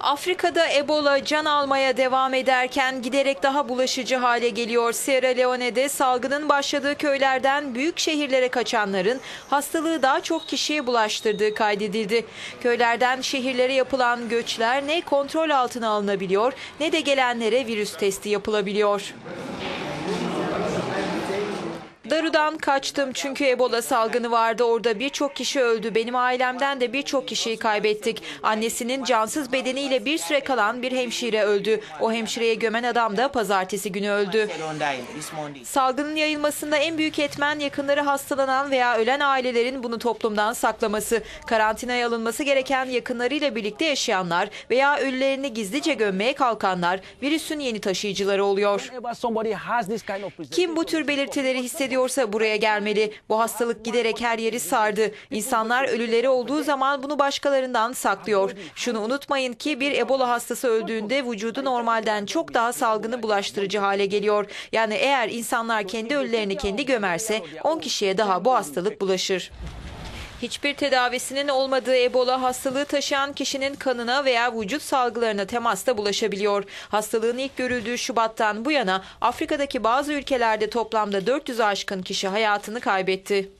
Afrika'da Ebola can almaya devam ederken giderek daha bulaşıcı hale geliyor. Sierra Leone'de salgının başladığı köylerden büyük şehirlere kaçanların hastalığı daha çok kişiye bulaştırdığı kaydedildi. Köylerden şehirlere yapılan göçler ne kontrol altına alınabiliyor ne de gelenlere virüs testi yapılabiliyor. Daru'dan kaçtım çünkü Ebola salgını vardı. Orada birçok kişi öldü. Benim ailemden de birçok kişiyi kaybettik. Annesinin cansız bedeniyle bir süre kalan bir hemşire öldü. O hemşireye gömen adam da pazartesi günü öldü. Salgının yayılmasında en büyük etmen yakınları hastalanan veya ölen ailelerin bunu toplumdan saklaması. Karantinaya alınması gereken yakınlarıyla birlikte yaşayanlar veya ölülerini gizlice gömmeye kalkanlar virüsün yeni taşıyıcıları oluyor. Kim bu tür belirtileri hissediyorsa buraya gelmeli. Bu hastalık giderek her yeri sardı. İnsanlar ölüleri olduğu zaman bunu başkalarından saklıyor. Şunu unutmayın ki bir Ebola hastası öldüğünde vücudu normalden çok daha salgını bulaştırıcı hale geliyor. Yani eğer insanlar kendi ölülerini kendi gömerse 10 kişiye daha bu hastalık bulaşır. Hiçbir tedavisinin olmadığı Ebola hastalığı taşıyan kişinin kanına veya vücut salgılarına temasta bulaşabiliyor. Hastalığın ilk görüldüğü Şubat'tan bu yana Afrika'daki bazı ülkelerde toplamda 400 aşkın kişi hayatını kaybetti.